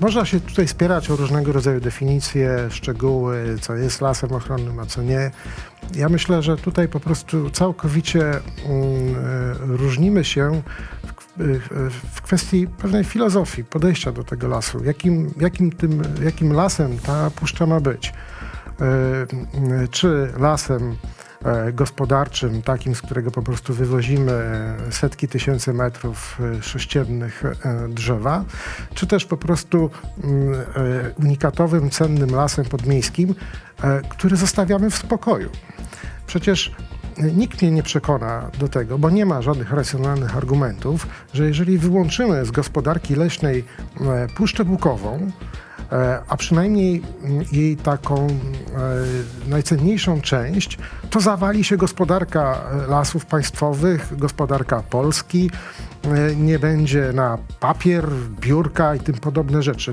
Można się tutaj spierać o różnego rodzaju definicje, szczegóły, co jest lasem ochronnym, a co nie. Ja myślę, że tutaj po prostu całkowicie mm, e, różnimy się w, kwestii pewnej filozofii, podejścia do tego lasu. Jakim, jakim, tym, jakim lasem ta puszcza ma być? E, Czy lasem gospodarczym, takim, z którego po prostu wywozimy setki tysięcy metrów e, sześciennych e, drzewa, czy też po prostu mm, e, unikatowym, cennym lasem podmiejskim, e, który zostawiamy w spokoju. Przecież nikt mnie nie przekona do tego, bo nie ma żadnych racjonalnych argumentów, że jeżeli wyłączymy z gospodarki leśnej e, Puszczę Bukową, e, a przynajmniej mm, jej taką e, najcenniejszą część, to zawali się gospodarka e, lasów państwowych, gospodarka Polski, e, nie będzie na papier, biurka i tym podobne rzeczy.